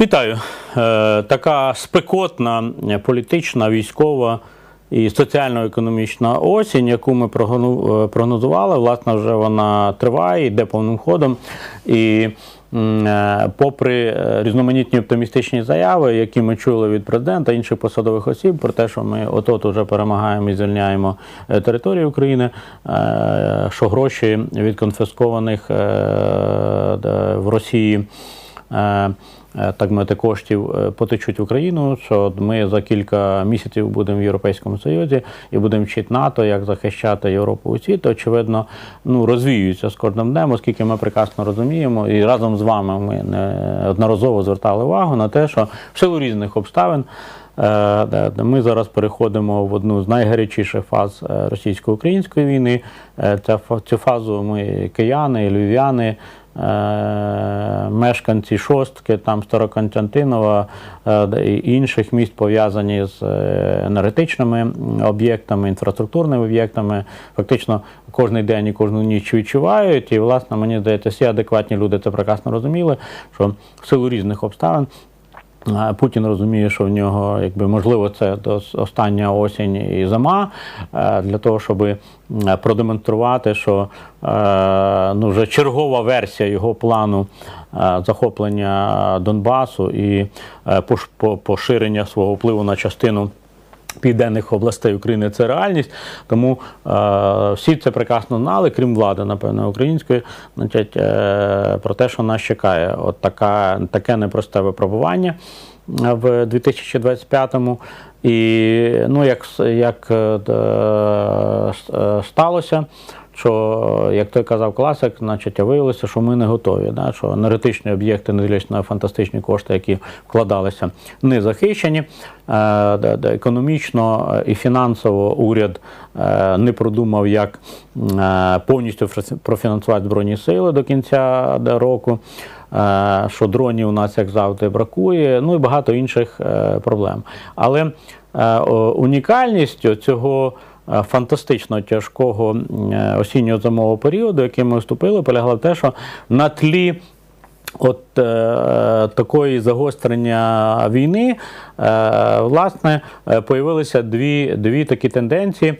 Вітаю. Е, Така спекотна е, політична, військова і соціально-економічна осінь, яку ми е, прогнозували, власне, вже вона триває, йде повним ходом. І попри різноманітні оптимістичні заяви, які ми чули від президента інших посадових осіб, про те, що ми от-от уже перемагаємо і звільняємо територію України, що гроші від конфіскованих в Росії. Е, Так мати коштів е, потечуть в Україну, що ми за кілька місяців будемо в Європейському Союзі і будемо вчити НАТО, як захищати Європу і світ, то, очевидно, ну, розвіюється з кожним днем, оскільки ми прекрасно розуміємо, і разом з вами ми неодноразово звертали увагу на те, що в силу різних обставин е, ми зараз переходимо в одну з найгарячіших фаз російсько-української війни. Цю фазу ми кияни, львів'яни, мешканці шостки, там Староконстантинова е, і інших міст пов'язані з е, енергетичними об'єктами, інфраструктурними об'єктами. Фактично кожен день і кожну ніч відчувають. І, власне, мені здається, всі адекватні люди це прекрасно розуміли, що в силу різних обставин. Путін розуміє, що в нього, якби можливо, це до остання осінь і зима е, для того, щоб продемонструвати, що е, ну, вже чергова версія його плану е, захоплення Донбасу і е, пош- по- поширення свого впливу на частину. Південних областей України це реальність, тому е, всі це прекрасно знали, крім влади, напевно, української, значить, е, про те, що нас чекає. От така, таке непросте випробування е, в 2025-му. І ну, як, як е, е, сталося, що, як той казав класик, значить, виявилося, що ми не готові. Да? Що енергетичні об'єкти, не на фантастичні кошти, які вкладалися, не захищені. Е, Економічно е, і фінансово уряд е, не продумав, як повністю профінансувати Збройні сили до кінця року. Що дронів у нас, як завжди, бракує, ну і багато інших проблем. Але унікальністю цього фантастично тяжкого е, осінньо-зимового періоду, який ми вступили, полягало те, що на тлі От е, такої загострення війни, е, власне, е, появилися дві, дві такі тенденції,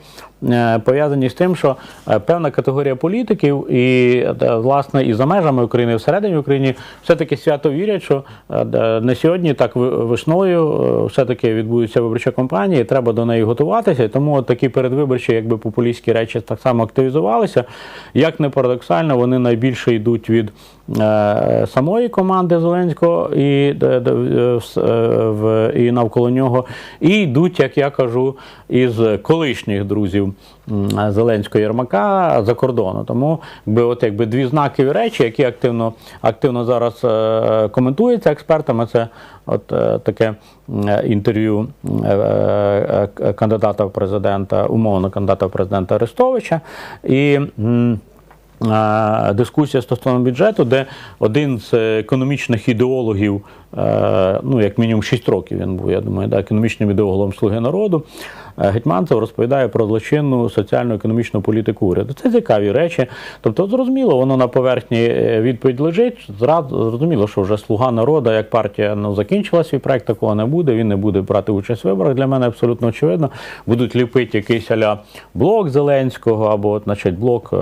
е, пов'язані з тим, що е, певна категорія політиків і е, власне і за межами України, і всередині України все-таки свято вірять, що е, не сьогодні, так весною е, все-таки відбудуться виборча кампанія, і треба до неї готуватися. І тому такі передвиборчі, якби популістські речі так само активізувалися. Як не парадоксально, вони найбільше йдуть від е, самої команди Зеленського і, е, е, в- і навколо нього, і йдуть, як я кажу, із колишніх друзів Зеленського Єрмака за кордону. Тому якби, от, якби дві знакові речі, які активно, активно зараз е, коментуються експертами, це от е, таке інтерв'ю е, е, е, кандидата в президента, умовно кандидата в президента Арестовича. І е, дискусія стосовно бюджету, де один з економічних ідеологів, е, ну як мінімум 6 років він був, я думаю, да, економічним ідеологом Слуги народу, е, Гетьманцев розповідає про злочинну соціально-економічну політику уряду. Це цікаві речі. Тобто, зрозуміло, воно на поверхні е, відповідь лежить. Зрозуміло, що вже слуга народу, як партія ну, закінчила свій проект, такого не буде. Він не буде брати участь в виборах. Для мене абсолютно очевидно. Будуть ліпити якийсь аля блок Зеленського, або, значить, блок е,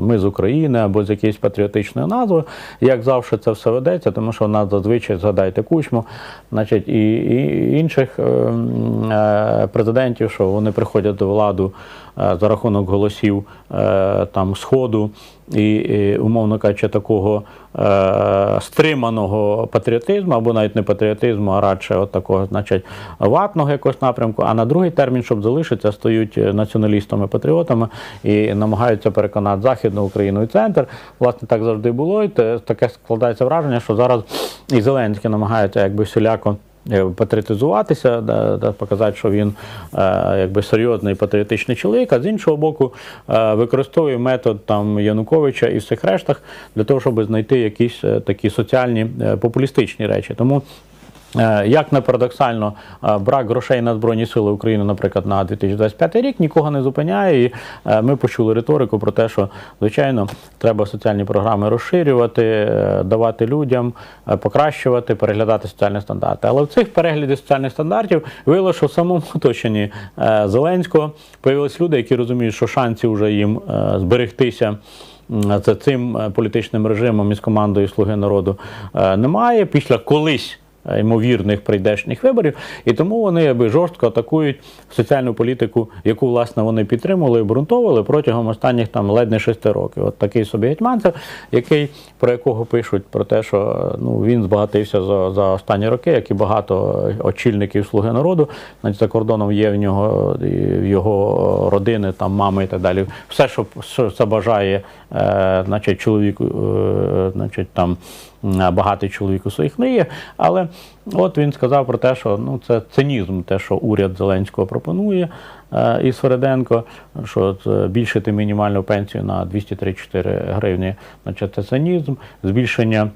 Ми з України, або з якоюсь патріотичною назвою. Як завжди це все ведеться, тому що в нас зазвичай згадайте кучму, значить, і, і інших е, м, е, президентів, що вони приходять до владу за рахунок голосів е, там Сходу і, умовно кажучи, такого е, стриманого патріотизму, або навіть не патріотизму, а радше от такого, значить, ватного якогось напрямку. А на другий термін, щоб залишитися, стають націоналістами, патріотами і намагаються переконати Західну Україну і центр. Власне, так завжди було. І таке складається враження, що зараз і Зеленський намагається якби всіляко. Е, Патріотизуватися, да, показати, що він е, якби серйозний патріотичний чоловік, а з іншого боку, е, використовує метод там Януковича і всіх рештах для того, щоб знайти якісь такі соціальні популістичні речі. Тому Як не парадоксально, е, брак грошей на Збройні Сили України, наприклад, на 2025 рік нікого не зупиняє. І е, ми почули риторику про те, що звичайно треба соціальні програми розширювати, е, давати людям, е, покращувати, переглядати соціальні стандарти. Але в цих переглядах соціальних стандартів виявилося, що в самому оточенні е, Зеленського появились люди, які розуміють, що шансів вже їм е, зберегтися. За цим е, політичним режимом із командою Слуги народу е, немає. Після колись е, ймовірних прийдешніх виборів, і тому вони якби жорстко атакують соціальну політику, яку власне вони підтримували і обґрунтовували протягом останніх там ледь не шести років. От такий собі гетьманцев, який про якого пишуть про те, що ну він збагатився за, за останні роки, як і багато очільників слуги народу. Значить, за кордоном є в нього в його родини, там мами і так далі. Все, що, що забажає, е, значить, чоловіку, е, значить, там багатий чоловік у своїх мріях. Але от він сказав про те, що ну це цинізм, те, що уряд Зеленського пропонує е, і Свереденко, що е, збільшити мінімальну пенсію на 234 гривні, значить це цинізм, збільшення.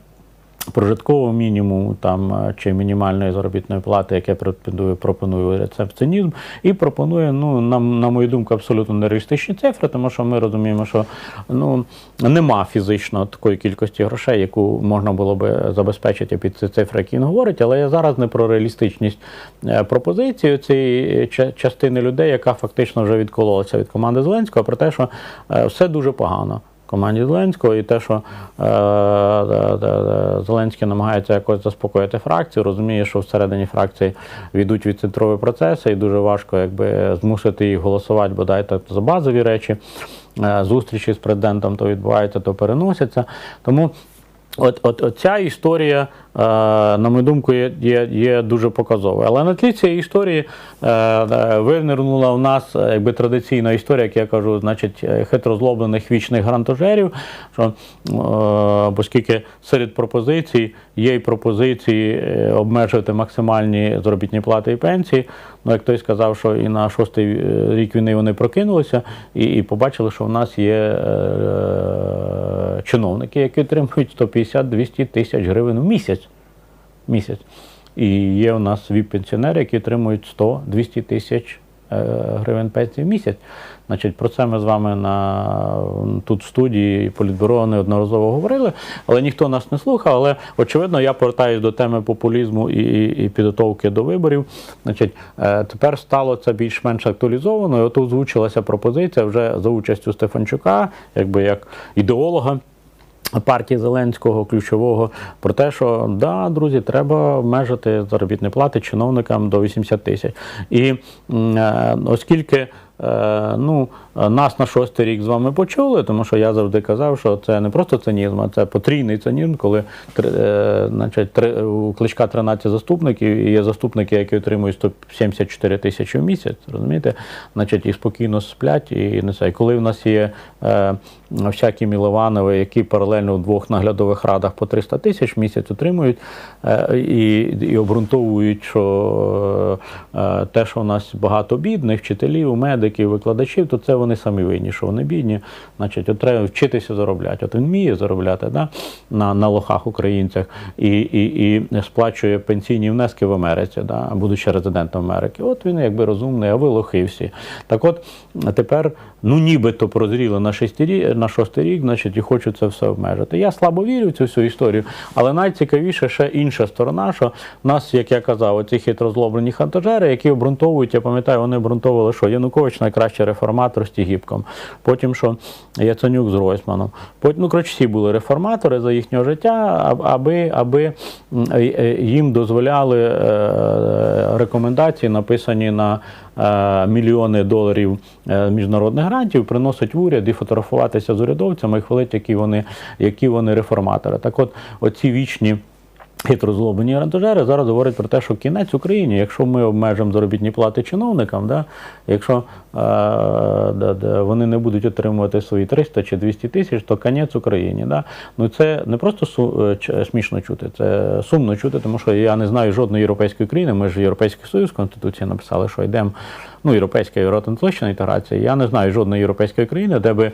Прожиткового мінімуму там е, чи мінімальної заробітної плати, яке пропонує, пропонує уряд, це цинізм, і пропонує, ну на, на мою думку, абсолютно нереалістичні цифри, тому що ми розуміємо, що ну нема фізично такої кількості грошей, яку можна було би забезпечити під ці цифри, які він говорить. Але я зараз не про реалістичність е, пропозиції цієї ча- частини людей, яка фактично вже відкололася від команди Зеленського, про те, що е, все дуже погано команді Зеленського, і те, що е, е, е, Зеленський намагається якось заспокоїти фракцію, розуміє, що всередині фракції ведуть відцентрові процеси, і дуже важко якби змусити їх голосувати бодай так за базові речі. Зустрічі з президентом то відбуваються, то переносяться. Тому От, от, от ця історія, на мою думку, є, є, є дуже показовою. Але на тлі цієї історії е, е, винирнула в нас е, якби традиційна історія, як я кажу, значить, е, хитро злоблених вічних грантожерів. Що, е, оскільки серед пропозицій є й пропозиції е, обмежувати максимальні заробітні плати і пенсії. Ну, як той сказав, що і на шостий е, рік війни вони прокинулися і, і побачили, що в нас є е, чиновники, які отримують 150-200 тисяч гривень в місяць. Місяць. І є у нас віп-пенсіонери, які отримують 100-200 тисяч е, гривень пенсії в місяць. Значить, про це ми з вами на тут в студії політбюро неодноразово говорили, але ніхто нас не слухав. Але очевидно, я повертаюся до теми популізму і, і, і підготовки до виборів. Значить, е, тепер стало це більш-менш актуалізовано. І от озвучилася пропозиція вже за участю Стефанчука, якби як ідеолога. Партії Зеленського ключового про те, що да, друзі, треба обмежити заробітні плати чиновникам до 80 тисяч. І е, оскільки ну, нас на шостий рік з вами почули, тому що я завжди казав, що це не просто цинізм, а це потрійний цинізм, коли е, значить, у кличка 13 заступників і є заступники, які отримують 174 тисячі в місяць, розумієте? Значить, і спокійно сплять, і не це. І коли в нас є е, всякі Мілованови, які паралельно в двох наглядових радах по 300 тисяч в місяць отримують е, і, і обґрунтовують, що е, те, що у нас багато бідних, вчителів, медиків, викладачів, то це вони самі винні, що вони бідні. Значить, от треба вчитися заробляти. От він вміє заробляти да, на, на лохах українцях і, і, і сплачує пенсійні внески в Америці, да, будучи резидентом Америки. От він якби розумний, а ви лохи всі. Так от тепер, ну нібито прозріли на шостий рік, на шостий рік, значить, і хочуть це все обмежити. Я слабо вірю в цю всю історію, але найцікавіше ще інша сторона, що нас, як я казав, оці хитрозлоблені хантажери, які обґрунтовують, я пам'ятаю, вони обґрунтовували, що Янукович найкращий реформатор з Тігіпком. Потім що Яценюк з Гройсманом. Потім, ну, коротше, всі були реформатори за їхнього життя, аби, аби е, е, їм дозволяли е, рекомендації, написані на мільйони доларів міжнародних грантів, приносить в уряд і фотографуватися з урядовцями і хвалити, які вони, які вони реформатори. Так от, оці вічні. Хитрозлоблені рантожери зараз говорять про те, що кінець Україні, якщо ми обмежимо заробітні плати чиновникам, да, якщо е, да, да, вони не будуть отримувати свої 300 чи 200 тисяч, то кінець Україні. Да. Ну це не просто су, е, смішно чути, це сумно чути, тому що я не знаю жодної європейської країни. Ми ж Європейський Союз Конституції написали, що йдемо ну, європейська євроатлантична інтеграція. Я не знаю жодної європейської країни, де би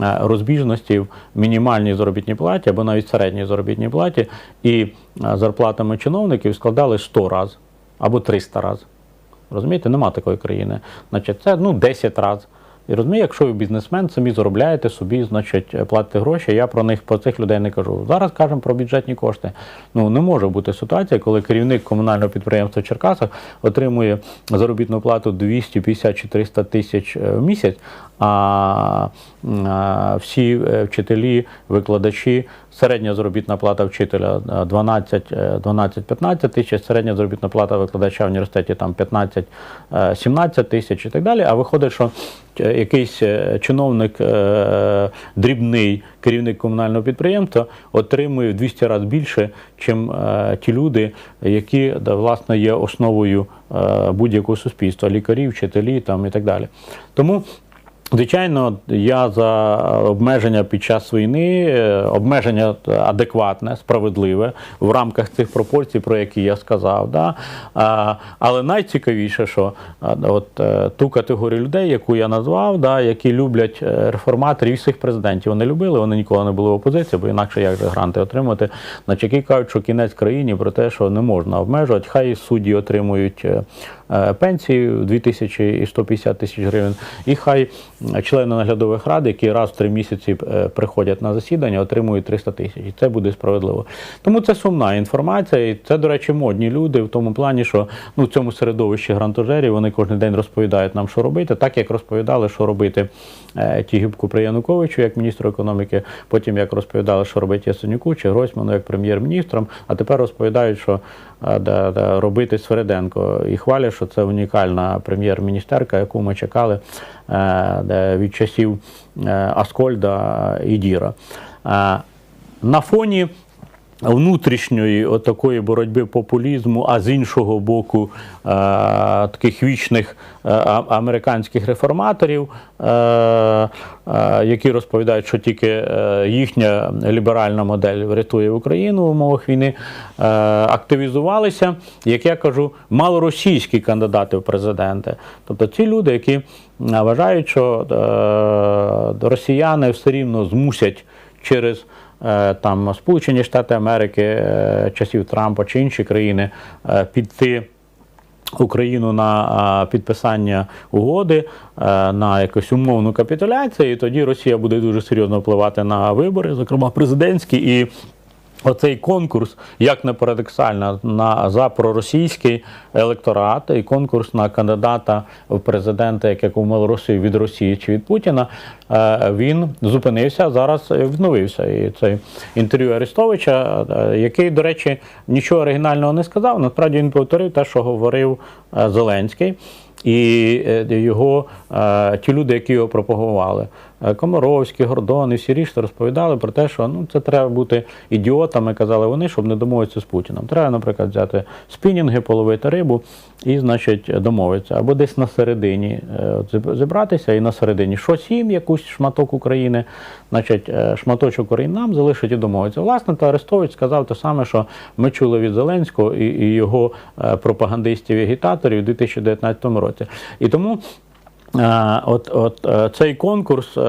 розбіжності в мінімальній заробітній платі або навіть середній заробітній платі, і е, зарплатами чиновників складали 100 разів або 300 разів. Розумієте, нема такої країни. Значить, це ну 10 разів. І розумієте, якщо ви бізнесмен, самі заробляєте собі, значить, платите гроші. Я про них про цих людей не кажу. Зараз кажемо про бюджетні кошти. Ну не може бути ситуація, коли керівник комунального підприємства в Черкасах отримує заробітну плату 250 чи 300 тисяч е, в місяць, а, а всі е, вчителі, викладачі, середня заробітна плата вчителя е, 12 е, 12-15 тисяч, середня заробітна плата викладача в університеті там 15-17 тисяч і так далі. А виходить, що е, якийсь е, чиновник е, дрібний керівник комунального підприємства отримує в 200 разів більше, е, ті люди, які власне є основою е, будь-якого суспільства, лікарі, вчителі там і так далі. Тому Звичайно, я за обмеження під час війни, е, обмеження адекватне, справедливе в рамках цих пропорцій, про які я сказав. Да? Але найцікавіше, що от е, ту категорію людей, яку я назвав, да, які люблять е, реформаторів всіх президентів, вони любили, вони ніколи не були в опозиції, бо інакше як же гранти отримати. Значить, які кажуть, що кінець країні про те, що не можна обмежувати, хай судді отримують. Е, Пенсії 2000 і 150 тисяч гривень, і хай члени наглядових рад, які раз в три місяці е, приходять на засідання, отримують 300 тисяч. І це буде справедливо. Тому це сумна інформація, і це, до речі, модні люди в тому плані, що ну, в цьому середовищі грантожерів вони кожен день розповідають нам, що робити, так як розповідали, що робити е, Тігіпку при Януковичу як міністру економіки, потім як розповідали, що робити Ясенюку чи Гройсману як прем'єр-міністром, а тепер розповідають, що да, да, робити Свериденко. І хвалять, що це унікальна прем'єр-міністерка, яку ми чекали е, від часів е, Аскольда і Діра. Е, На фоні внутрішньої отакої боротьби популізму, а з іншого боку, е, таких вічних е, американських реформаторів, е, які розповідають, що тільки їхня ліберальна модель врятує Україну в умовах війни, активізувалися, як я кажу, малоросійські кандидати в президенти. Тобто ці люди, які вважають, що росіяни все рівно змусять через там Сполучені Штати Америки е, часів Трампа чи інші країни е, піти. Україну на підписання угоди, е, на якусь умовну капітуляцію, і тоді Росія буде дуже серйозно впливати на вибори, зокрема президентські, і Оцей конкурс, як не парадоксально, на за проросійський електорат і конкурс на кандидата в президенти, як як у Малоросії від Росії чи від Путіна, е, він зупинився, зараз відновився. І це інтерв'ю Арестовича, е, який, до речі, нічого оригінального не сказав. Насправді він повторив те, що говорив е, Зеленський. І його ті люди, які його пропагували, Комаровський, Гордон і всі решта розповідали про те, що ну це треба бути ідіотами, казали вони, щоб не домовитися з Путіним. Треба, наприклад, взяти спінінги, половити рибу і, значить, домовитися. Або десь на середині е, зібратися і на середині щось їм, якусь шматок України, значить, е, шматочок України нам залишить і домовитися. Власне, та Арестович сказав те саме, що ми чули від Зеленського і, його е, пропагандистів і агітаторів у 2019 році. І тому. От, от е, цей конкурс, е,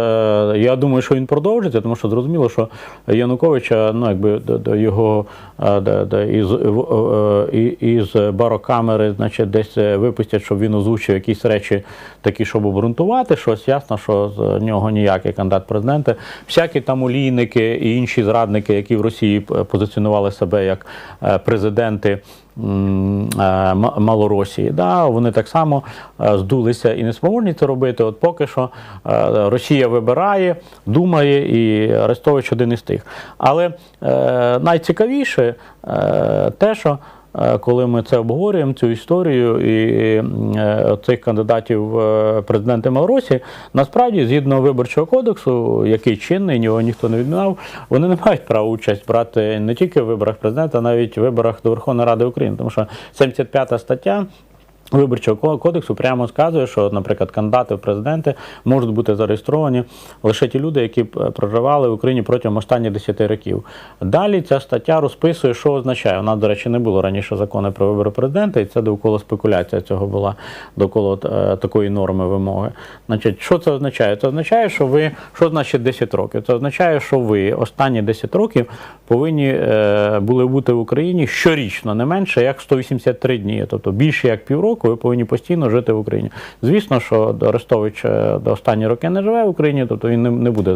я думаю, що він продовжиться, тому що зрозуміло, що Януковича, ну якби його е, із, із барокамери, значить, десь випустять, щоб він озвучив якісь речі, такі, щоб обґрунтувати щось. Ясно, що з нього ніякий кандидат в президенти. Всякі там олійники і інші зрадники, які в Росії позиціонували себе як президенти. Е, Малоросії, да, вони так само е, здулися і не спроможні це робити. От поки що е, Росія вибирає, думає, і Арестович один із тих. Але найцікавіше те, що коли ми це обговорюємо, цю історію і е, цих кандидатів в президенти Малоросії, насправді, згідно виборчого кодексу, який чинний, його ніхто не відмінав, вони не мають права участь брати не тільки в виборах президента, а навіть в виборах до Верховної Ради України, тому що 75 стаття Виборчого кодексу прямо сказує, що, наприклад, кандидати в президенти можуть бути зареєстровані лише ті люди, які е, проживали в Україні протягом останніх 10 років. Далі ця стаття розписує, що означає. У нас, до речі, не було раніше закону про вибори президента, і це довкола спекуляція цього була довкола е, такої норми вимоги. Значить, що це означає? Це означає, що ви що значить 10 років? Це означає, що ви останні 10 років повинні е, були бути в Україні щорічно, не менше як 183 дні, тобто більше як півроку, ви повинні постійно жити в Україні. Звісно, що Арестович е, до останні роки не живе в Україні, тобто він не буде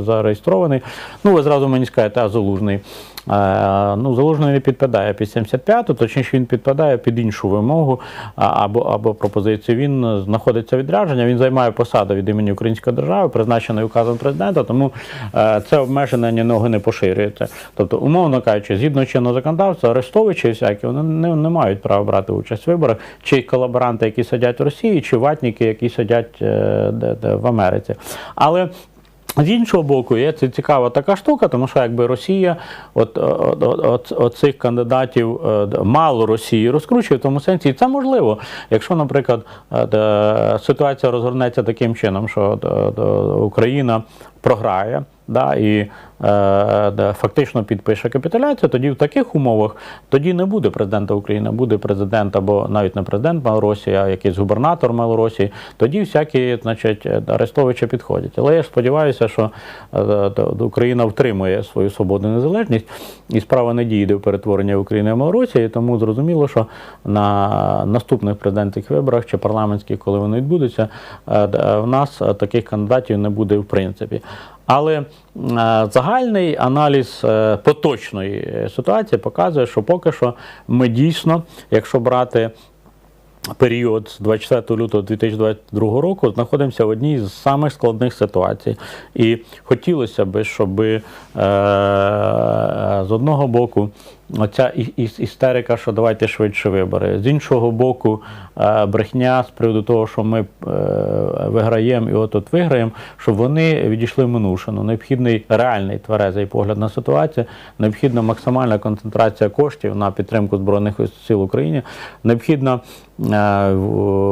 зареєстрований. Ну, ви зразу мені скажете, а залужний. Е, ну, залужний не підпадає під 75-ту, точніше він підпадає під іншу вимогу або, або пропозицію. Він е, знаходиться відрядження, він займає посаду від імені Української держави, призначений указом президента, тому е, це обмеження на нього не поширюється. Тобто, умовно кажучи, згідно чинного законодавства, арестовичі всякі вони не, не мають права брати участь в виборах, чи колаборанти, які сидять в Росії, чи ватники, які сидять де, де, в Америці. Але з іншого боку, є це цікава така штука, тому що якби Росія, от, от, от, от, от цих кандидатів е, мало Росії розкручує в тому сенсі, і це можливо, якщо, наприклад, е, ситуація розгорнеться таким чином, що е, Україна програє. Да, і е, фактично підпише капітуляцію, тоді в таких умовах тоді не буде президента України, буде президент або навіть не президент Малоросії, а якийсь губернатор Малоросії. Тоді всякі, значить, арестовичі підходять. Але я сподіваюся, що е, Україна втримує свою свободу і незалежність, і справа не дійде в перетворення України в Малоросії. Тому зрозуміло, що на наступних президентських виборах чи парламентських, коли вони відбудуться, е, в нас таких кандидатів не буде в принципі. Але е, загальний аналіз е, поточної е, ситуації показує, що поки що ми дійсно, якщо брати період з 24 лютого 2022 року знаходимося в одній з самих складних ситуацій. І хотілося б, щоб з одного боку оця істерика, що давайте швидше вибори, з іншого боку, е, брехня з приводу того, що ми е, виграємо і от-от виграємо, щоб вони відійшли в минувшину. Необхідний реальний тверезий погляд на ситуацію, необхідна максимальна концентрація коштів на підтримку Збройних сил України, необхідна е,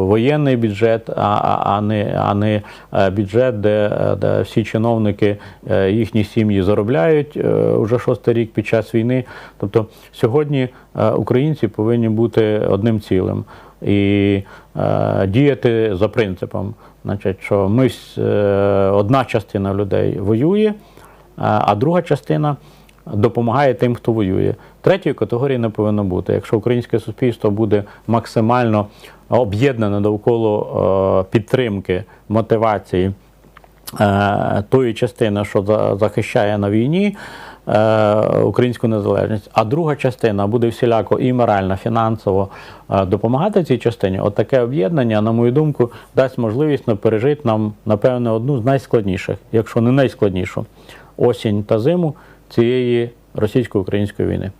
воєнний бюджет, а, а, не, а не бюджет, де, де всі чиновники, їхні сім'ї заробляють уже шостий рік під час війни. Тобто сьогодні е, українці повинні бути одним цілим і е, діяти за принципом, значить, що ми е, одна частина людей воює, а друга частина допомагає тим, хто воює. Третьої категорії не повинно бути. Якщо українське суспільство буде максимально об'єднане довкола підтримки, мотивації тої частини, що захищає на війні українську незалежність, а друга частина буде всіляко і морально, фінансово е, допомагати цій частині, от таке об'єднання, на мою думку, дасть можливість пережити нам, напевне, одну з найскладніших, якщо не найскладнішу, осінь та зиму цієї російсько-української війни.